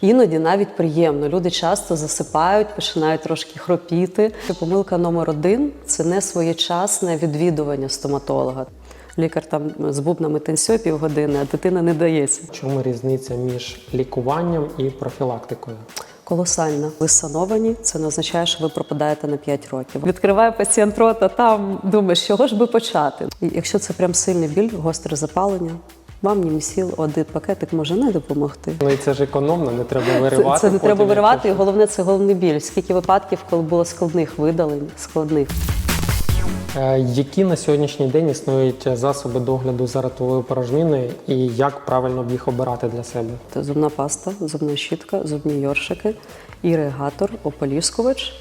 Іноді навіть приємно. Люди часто засипають, починають трошки хропіти. Помилка номер один це не своєчасне відвідування стоматолога. Лікар там з бубнами танцює півгодини, а дитина не дається. Чому різниця між лікуванням і профілактикою? Колосальна. Ви сановані, це не означає, що ви пропадаєте на 5 років. Відкриває пацієнт рота, там думаєш, чого ж би почати. І Якщо це прям сильний біль, гостре запалення, вам німісіл, один пакетик може не допомогти. Ну і це ж економно, не треба Це, виривати. це не треба виривати, і головне це головний біль. Скільки випадків, коли було складних видалень, складних. Е, Які на сьогоднішній день існують засоби догляду за ротовою порожниною і як правильно б їх обирати для себе? Це зубна паста, зубна щітка, зубні йоршики, іригатор, ополіскувач,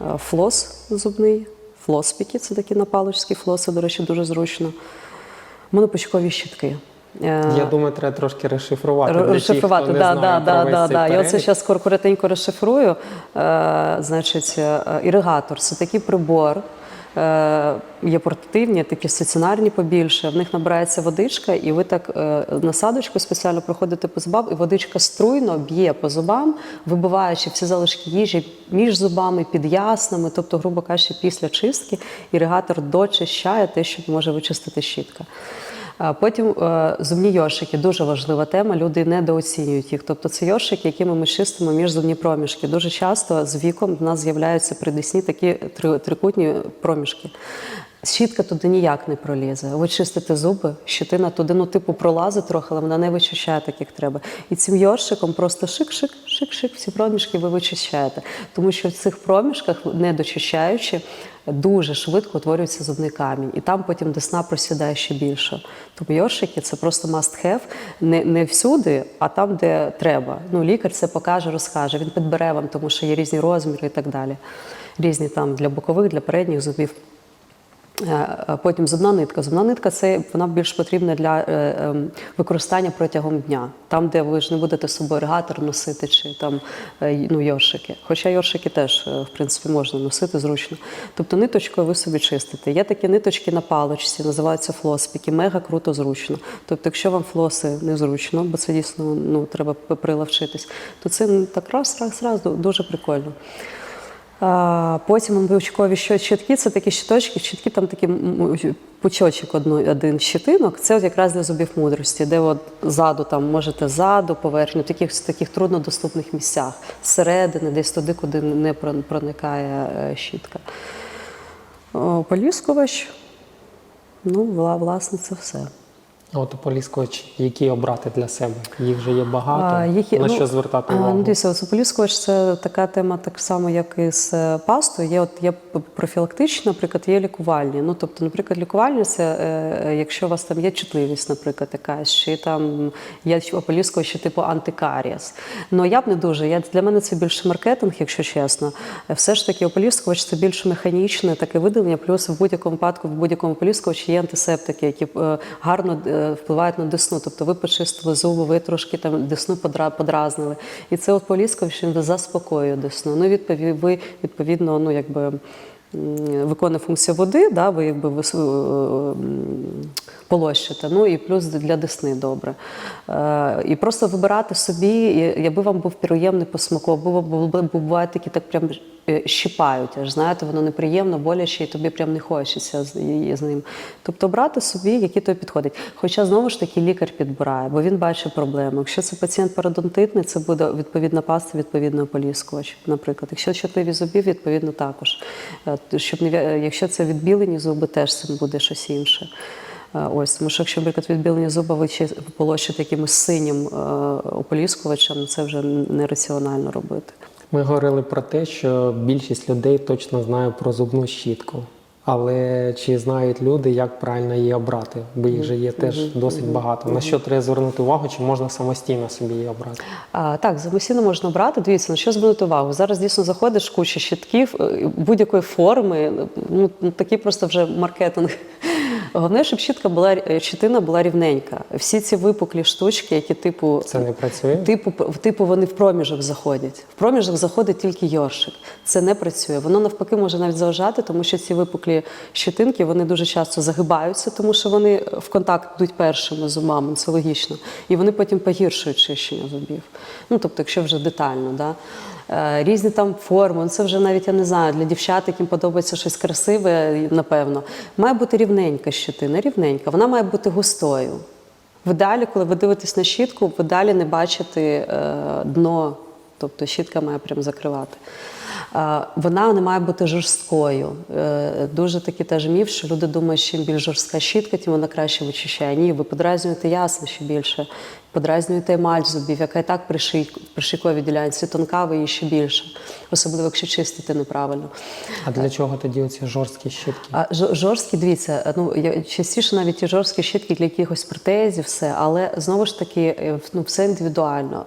е, флос зубний, флоспіки це такі на паличські флоси, до речі, дуже зручно. Монопучкові щітки. Е, Я думаю, треба трошки розшифрувати. Розшифрувати, да, да, да, да, да. Я оце зараз коротенько розшифрую. Е, значить, е, іригатор це такий прибор. Є портативні, такі стаціонарні побільше. В них набирається водичка, і ви так насадочку спеціально проходите по зубам, і водичка струйно б'є по зубам, вибиваючи всі залишки їжі між зубами, під яснами, тобто, грубо кажучи, після чистки іригатор дочищає те, що може вичистити щітка. Потім е, зубні йоршики дуже важлива тема. Люди недооцінюють їх. Тобто це йоршики, якими ми чистимо міжзубні проміжки. Дуже часто з віком в нас з'являються при десні такі три- трикутні проміжки. Щітка туди ніяк не пролізе. Ви чистите зуби, щитина туди, ну, типу, пролазить трохи, але вона не вичищає так, як треба. І цим йоршиком просто шик-шик, шик-шик, всі проміжки ви вичищаєте. Тому що в цих проміжках, не дочищаючи, дуже швидко утворюється зубний камінь. І там потім десна просідає ще більше. Тому йоршики це просто must have. Не, не всюди, а там, де треба. Ну, лікар це покаже, розкаже. Він підбере вам, тому що є різні розміри і так далі. Різні там для бокових, для передніх зубів. Е, Потім зубна нитка. Зубна нитка це вона більш потрібна для е, ем, використання протягом дня, там, де ви ж не будете з собою регатор носити чи там е, ну, йоршики. Хоча йоршики теж, е, в принципі, можна носити зручно. Тобто ниточкою ви собі чистите. Є такі ниточки на паличці, називаються флоспіки, мега круто зручно. Тобто, якщо вам флоси незручно, бо це дійсно ну, треба прилавчитись, то це так раз, раз, раз дуже прикольно. Потім що- щитки це такі щиточки, щитки там м, пучочок один щитинок. Це от якраз для зубів мудрості, де от ззаду там можете ззаду, поверхню, таких таких труднодоступних місцях, зсередини, десь туди, куди не проникає е, щітка. Поліскувач. Ну, власне, це все. От ополіскувач, які обрати для себе? Їх вже є багато. А, їх є- На ну, що звертати увагу? Ну, дивіться, ополіскувач це така тема, так само, як і з е, пастою. Є от є профілактичні, наприклад, є лікувальні. Ну, тобто, наприклад, лікувальні це е, е, якщо у вас там є чутливість, наприклад, якась, чи там є ополіскувачі типу антикаріас. Ну я б не дуже. Я для мене це більше маркетинг, якщо чесно. Все ж таки, ополіскувач це більш механічне таке видалення. Плюс в будь-якому випадку, в будь-якому ополіскувачі є антисептики, які гарно впливають на десну. Тобто ви почистили зуби, ви трошки там десну подразнили. І це от він заспокоює десну. Ну, відповідно, ви відповідно, ну якби. Виконує функцію води, да, ви якби вис- е, полощите. Ну і плюс для десни добре. Е, і просто вибирати собі, якби вам був приємний по смаку, бо бувають такі так прям е, щипають, аж знаєте, воно неприємно, боляче, і тобі прям не хочеться з, з ним. Тобто брати собі, які тобі підходять. Хоча знову ж таки лікар підбирає, бо він бачить проблему. Якщо це пацієнт пародонтитний, це буде відповідна паста, відповідно поліскувач, наприклад. Якщо чутливі зубів, відповідно також. Е, Щоб не якщо це відбілені зуби, теж це буде щось інше. Е, Ось, тому що якщо, наприклад, відбілені зуба ви полощите якимось синім ополіскувачем, це вже нераціонально робити. Ми говорили про те, що більшість людей точно знає про зубну щітку. Але чи знають люди, як правильно її обрати? Бо їх же є теж досить багато. На що треба звернути увагу, чи можна самостійно собі її обрати? А, так, самостійно можна брати. Дивіться, на що звернути увагу. Зараз дійсно заходиш куча щитків е, будь-якої форми. Ну такий просто вже маркетинг Головне, щоб щітка була е, щитина була рівненька. Всі ці випуклі штучки, які типу Це не працює? Типу, типу вони в проміжок заходять. В проміжок заходить тільки йоршик. Це не працює. Воно навпаки може навіть заважати, тому що ці випуклі щитинки вони дуже часто загибаються, тому що вони в контакт йдуть першими з зубами, це логічно. І вони потім погіршують чищення зубів. Ну тобто, якщо вже детально, да. Е, Різні там форми, ну, це вже навіть я не знаю, для дівчат, яким подобається щось красиве, напевно. Має бути рівненька щитина, рівненька. Вона має бути густою. В ідеалі, коли ви дивитесь на щітку, в ідеалі не бачити е, дно, тобто щітка має прям закривати. Е, вона не має бути жорсткою. Дуже такий теж міф, що люди думають, що чим більш жорстка щітка, тим вона краще вичищає. Ні, ви подразнюєте ясно ще більше. Подразнюєте емаль зубів, яка і так при шийковій ділянці тонка, ви її ще більше, особливо якщо чистити неправильно. А для чого тоді оці жорсткі щітки? А жорсткі, дивіться, ну я частіше навіть ті жорсткі щітки для якихось протезів, все, але знову ж таки, е, ну все індивідуально.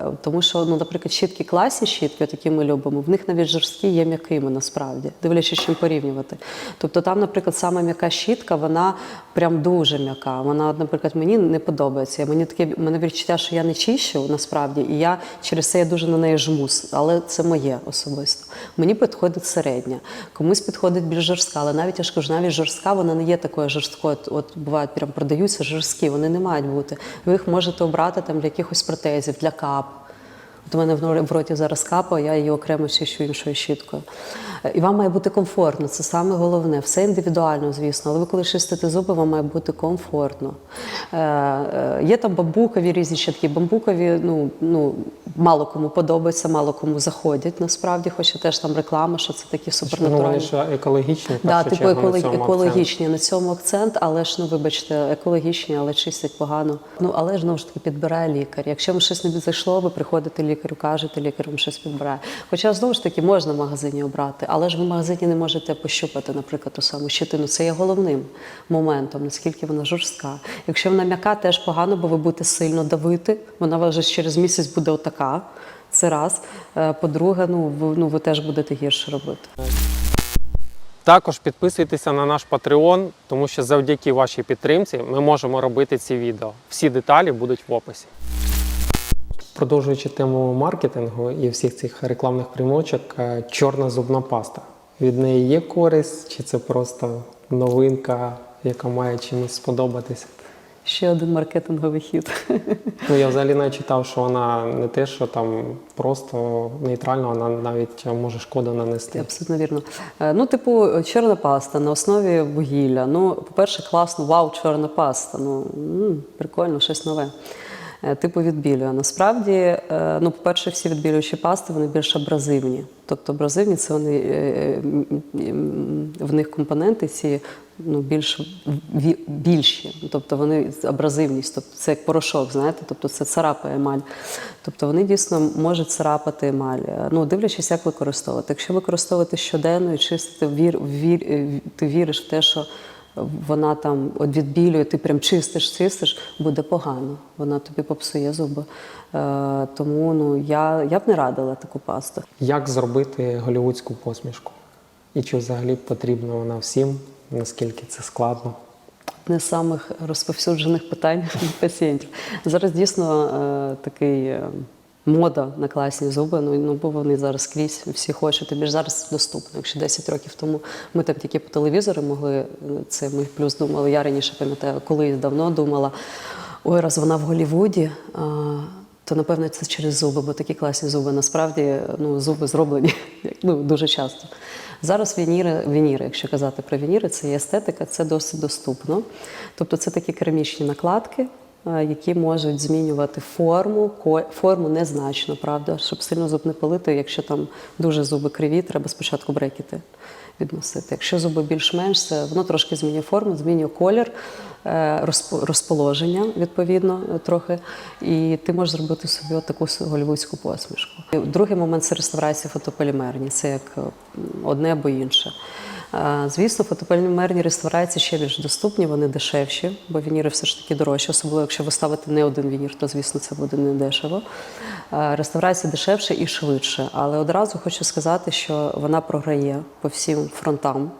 Е, тому що, ну, наприклад, щітки класні щітки, от які ми любимо, в них навіть жорсткі є м'якими насправді, дивлячись, чим порівнювати. Тобто там, наприклад, сама м'яка щітка, вона прям дуже м'яка. Вона, наприклад, мені не подобається. Мені таке мене відчуття, що я не чищу насправді, і я через це я дуже на неї жмус, але це моє особисто. Мені підходить середня, комусь підходить більш жорстка, але навіть я ж кажу, навіть жорстка вона не є такою жорсткою. От, от бувають, прям продаються жорсткі, вони не мають бути. Ви їх можете обрати там для якихось протезів, для кап. От у мене в роті зараз капа, я її окремо чищу іншою щіткою. Е, І вам має бути комфортно, це саме головне. Все індивідуально, звісно, але ви коли чистите зуби, вам має бути комфортно. Е, е, є там бамбукові різні щітки. Бамбукові ну, ну, мало кому подобається, мало кому заходять насправді, хоча теж там реклама, що це такі Ну, вони екологічні, Да, типу чергу, на цьому екологічні на цьому акцент, але ж ну вибачте, екологічні, але чистять погано. Ну але ж знову ж таки підбирає лікар. Якщо вам щось не зайшло, ви приходите лікарю, кажете, лікар вам щось підбирає. Хоча знову ж таки можна в магазині обрати, але ж ви в магазині не можете пощупати, наприклад, ту саму щитину. Це є головним моментом, наскільки вона жорстка. Якщо вона м'яка, теж погано, бо ви будете сильно давити. Вона вже через місяць буде отака. Це раз. Е, По-друге, ну ви, ну ви теж будете гірше робити. Також підписуйтеся на наш Patreon, тому що завдяки вашій підтримці ми можемо робити ці відео. Всі деталі будуть в описі. Продовжуючи тему маркетингу і всіх цих рекламних примочок, е, чорна зубна паста. Від неї є користь, чи це просто новинка, яка має чимось сподобатися? Ще один маркетинговий хід. Ну я взагалі навіть читав, що вона не те, що там просто нейтральна, вона навіть може шкоду нанести. Абсолютно вірно. Е, Ну, типу, чорна паста на основі вугілля. Ну, по-перше, класно, вау, чорна паста. Ну, м, прикольно, щось нове. Е, Типу відбілює. Насправді, е, ну, по-перше, всі відбілюючі пасти вони більш абразивні. Тобто абразивні це вони е, в них компоненти ці ну, більш більші. Тобто вони абразивність, тобто це як порошок, знаєте, тобто це царапає емаль. Тобто вони дійсно можуть царапати емаль. Ну, дивлячись, як використовувати. Якщо використовувати щоденно і чистити, вір, вір, ти віриш в те, що вона там от відбілює, ти прям чистиш, чистиш, буде погано. Вона тобі попсує зуби. Е, тому ну, я, я б не радила таку пасту. Як зробити голівудську посмішку? І чи взагалі потрібна вона всім? Наскільки це складно? не з самих розповсюджених питань пацієнтів. Зараз дійсно е, такий е, мода на класні зуби. Ну, ну бо вони зараз скрізь всі хочуть. Тобі ж зараз доступно. Якщо 10 років тому ми там тільки по телевізору могли е, це ми плюс думали. Я раніше пам'ятаю, колись давно думала. Ой, раз вона в Голлівуді, а, то напевно це через зуби, бо такі класні зуби. Насправді ну, зуби зроблені ну, дуже часто. Зараз вініри, вініри, якщо казати про вініри, це є естетика, це досить доступно. Тобто це такі керамічні накладки, які можуть змінювати форму, форму незначно, правда, щоб сильно зуб не палити. Якщо там дуже зуби криві, треба спочатку брекети відносити. Якщо зуби більш-менш, це воно трошки змінює форму, змінює колір, е, розположення відповідно е, трохи. І ти можеш зробити собі от таку голівудську посмішку. Другий момент це реставрація фотополімерні. Це як е, одне або інше. Звісно, фотополімерні реставрації ще більш доступні, вони дешевші, бо вініри все ж таки дорожчі, особливо якщо ви ставите не один вінір, то звісно це буде не дешево. Реставрація дешевше і швидше, але одразу хочу сказати, що вона програє по всім фронтам.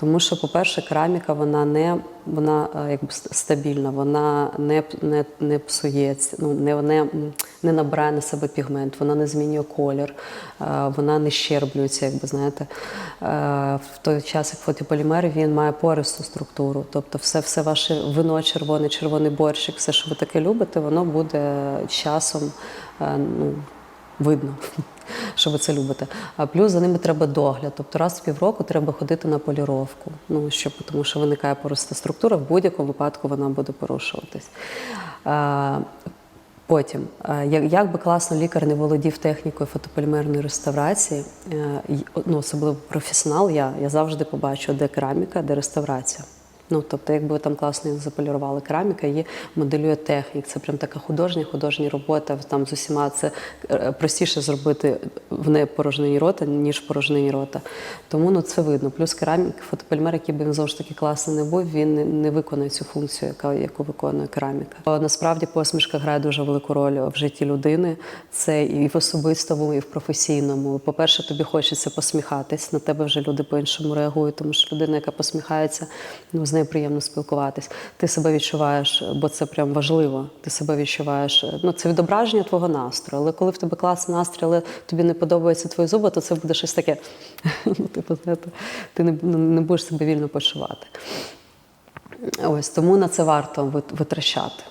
Тому що, по-перше, кераміка вона не вона е, якби стабільна, вона не, не, не псується, ну, не, не, не набирає на себе пігмент, вона не змінює колір, е, вона не щерблюється, якби знаєте. Е, В той час, як фотополімер, він має пористу структуру. Тобто все, все ваше вино червоне, червоний борщик, все, що ви таке любите, воно буде часом ну, видно, що ви це любите. А плюс за ними треба догляд. Тобто раз в півроку треба ходити на поліровку. Ну, щоб, тому що виникає пороста структура, в будь-якому випадку вона буде порушуватись. Потім, як, як би класно лікар не володів технікою фотополімерної реставрації, е, ну, особливо професіонал, я, я завжди побачу, де кераміка, де реставрація. Ну, тобто, якби там класно їх заполірували, кераміка її моделює технік. Це прям така художня, художня робота. Там з усіма це е, простіше зробити в непорожнині рота, ніж в порожнині рота. Тому ну, це видно. Плюс керамік, фотополімер, який би він знову ж таки класний не був, він не, не виконує цю функцію, яка, яку виконує кераміка. Насправді посмішка грає дуже велику роль в житті людини. Це і в особистому, і в професійному. По-перше, тобі хочеться посміхатись. На тебе вже люди по-іншому реагують, тому що людина, яка посміхається, ну з нею приємно спілкуватись. Ти себе відчуваєш, бо це прям важливо. Ти себе відчуваєш. Ну це відображення твого настрою. Але коли в тебе класний настрій, але тобі не подобаються твої зуби, то це буде щось таке. Ну, типу, ти не, ну, не будеш себе вільно почувати. Ось тому на це варто витрачати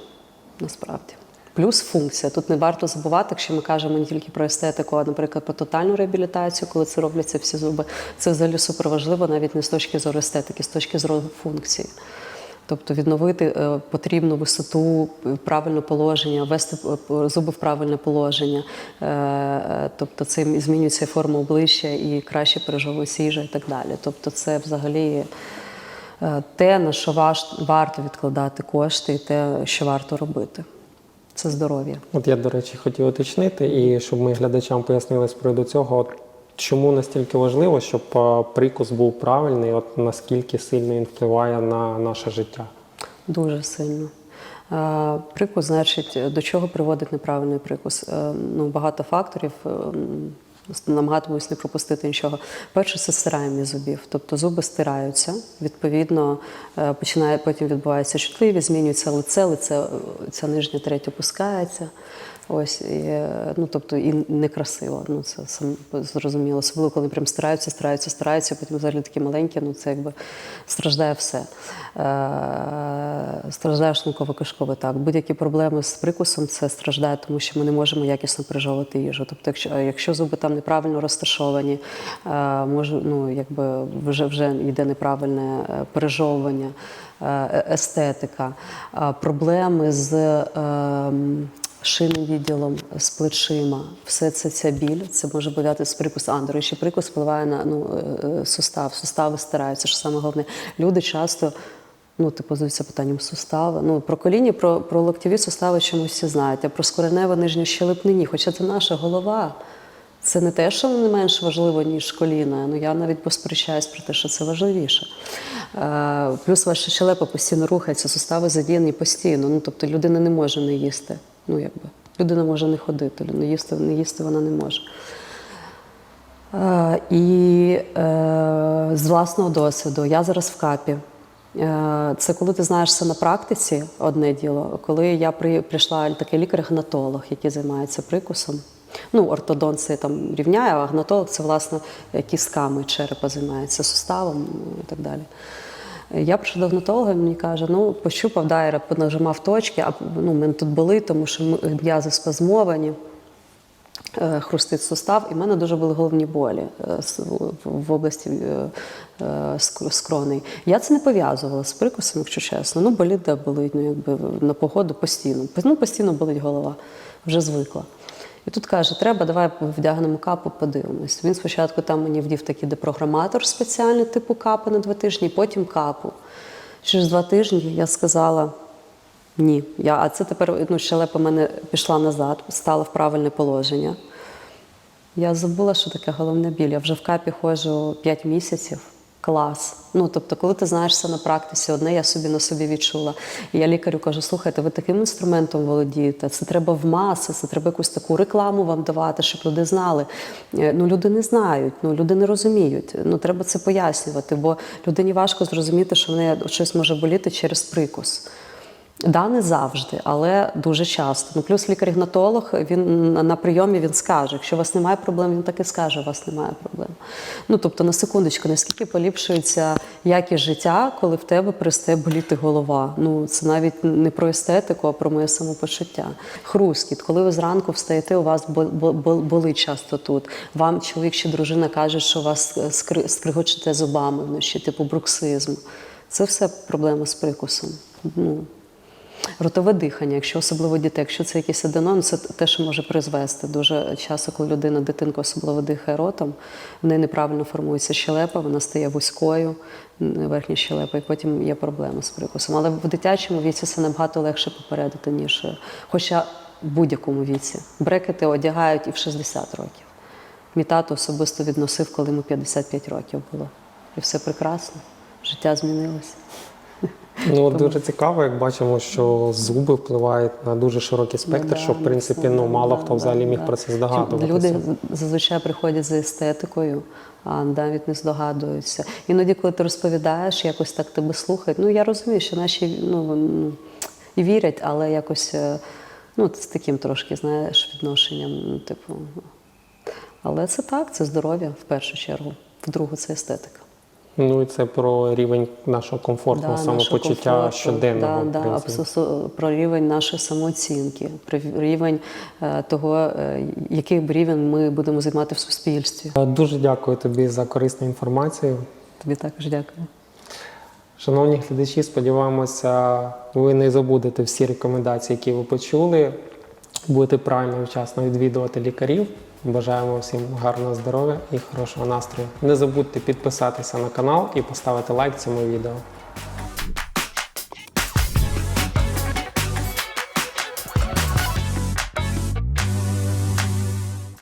насправді. Плюс функція. Тут не варто забувати, якщо ми кажемо не тільки про естетику, а, наприклад, про тотальну реабілітацію, коли це робляться всі зуби. Це взагалі суперважливо навіть не з точки зору естетики, з точки зору функції. Тобто відновити е, потрібну висоту, е, правильне положення, ввести е, зуби в правильне положення. Тобто цим змінюється форма обличчя і краще пережовується їжа і так далі. Тобто це взагалі те, на що варто відкладати кошти, і те, що варто робити. Це здоров'я. От я, до речі, хотів уточнити, і щоб ми глядачам пояснили з приводу цього, от чому настільки важливо, щоб прикус був правильний, от наскільки сильно він впливає на наше життя. Дуже сильно. Прикус, значить, до чого приводить неправильний прикус? Е, Ну, багато факторів. Намагатимусь не пропустити нічого. Перше, це стирання зубів. Тобто зуби стираються, відповідно, е, починає потім відбувається чутливість, змінюється лице, лице, е, ця нижня третя опускається. Ось, і, е, ну, тобто, і некрасиво. Ну, це сам зрозуміло. Особливо, коли прям стараються, стараються, стараються, потім взагалі такі маленькі, ну це якби страждає все. Е, страждає шлунково-кишковий так. Будь-які проблеми з прикусом це страждає, тому що ми не можемо якісно пережовувати їжу. Тобто, якщо, якщо зуби там неправильно розташовані, е, може, ну, якби вже, вже йде неправильне пережовування, естетика, проблеми з. Е, відділом з плечима, все це ця біль, це може пов'язати з прикусом. А, до речі, прикус впливає на ну, е, е, сустав, сустави стираються, що саме головне. Люди часто ну, типу, задаються питанням сустави. Ну, про коліні, про, про локтєві сустави чомусь всі знають, а про скореневе нижню щелепнині, хоча це наша голова. Це не те, що не менш важливо, ніж коліна. Ну я навіть посперечаюсь про те, що це важливіше. Е, плюс ваша щелепа постійно рухається, сустави задіяні постійно. Ну тобто людина не може не їсти. Ну якби людина може не ходити, не їсти, не їсти вона не може. Е, і е, з власного досвіду, я зараз в капі. Е, Це коли ти знаєш це на практиці, одне діло. Коли я при, прийшла такий лікар-гнатолог, який займається прикусом. Ну, ортодонт це там рівняє, а гнатолог це власне кістками черепа займається, суставом ну, і так далі. Я прийшла до гнатолога, мені каже, ну пощупав дайра, понажимав точки, а ну, мене тут були, тому що м'язи спазмовані е, хрустить сустав, і в мене дуже були головні болі е, в- області е, ск- скроней. Я це не пов'язувала з прикусом, якщо чесно. Ну, болить, де болить, ну якби на погоду постійно. Ну, постійно болить голова, вже звикла. І тут каже, треба, давай вдягнемо капу, подивимось. Він спочатку там мені вдів такий депрограматор спеціальний, типу капи на два тижні, потім капу. Через два тижні я сказала, ні. Я, а це тепер ну, щелепа мене пішла назад, стала в правильне положення. Я забула, що таке головна біль. Я вже в капі ходжу 5 місяців. Клас. Ну тобто, коли ти знаєшся на практиці, одне я собі на собі відчула. І я лікарю кажу: слухайте, ви таким інструментом володієте. Це треба в маси, це треба якусь таку рекламу вам давати, щоб люди знали. Е, Ну люди не знають, ну люди не розуміють. Ну треба це пояснювати, бо людині важко зрозуміти, що в неї щось може боліти через прикус. Да, не завжди, але дуже часто. Ну, плюс лікар-ігнатолог, він на- прийомі він скаже, якщо у вас немає проблем, він так і скаже, у вас немає проблем. Ну, тобто, на секундочку, наскільки поліпшується якість життя, коли в тебе перестає боліти голова. Ну, це навіть не про естетику, а про моє самопочуття. Хрускіт, коли ви зранку встаєте, у вас бо- бо- бо- болить часто тут. Вам чоловік чи дружина каже, що у вас скригочете зубами вночі, типу бруксизм. Це все проблема з прикусом. Ну, Ротове дихання, якщо особливо дітей, якщо це якийсь аденон, це те, що може призвести. Дуже часто, коли людина, дитинка особливо дихає ротом, в неї неправильно формується щелепа, вона стає вузькою, верхня щелепа, і потім є проблеми з прикусом. Але в дитячому віці це набагато легше попередити, ніж е, хоча в будь-якому віці. Брекети одягають і в 60 років. Мій тато особисто відносив, коли йому 55 років було. І все прекрасно, життя змінилося. Ну дуже цікаво, як бачимо, що зуби впливають на дуже широкий спектр, Ну, да, що в принципі ну мало да, хто взагалі да, міг да. про це здогадуватися. Люди зазвичай приходять за естетикою, а навіть не здогадуються. Іноді, коли ти розповідаєш, якось так тебе слухають. Ну я розумію, що наші ну, і вірять, але якось е, ну, з таким трошки, знаєш, відношенням, ну, типу. Але це так, це здоров'я в першу чергу. В-другу, це естетика. Ну і це про рівень нашого комфортного нашого самопочуття комфорту, щоденного. Да, да, про рівень нашої самооцінки, про рівень е, того, е, який б рівень ми будемо займати в суспільстві. Е, Дуже дякую тобі за корисну інформацію. Тобі також дякую. Шановні глядачі, сподіваємося, ви не забудете всі рекомендації, які ви почули. Будете правильно і вчасно відвідувати лікарів. Бажаємо всім гарного здоров'я і хорошого настрою. Не забудьте підписатися на канал і поставити лайк цьому відео.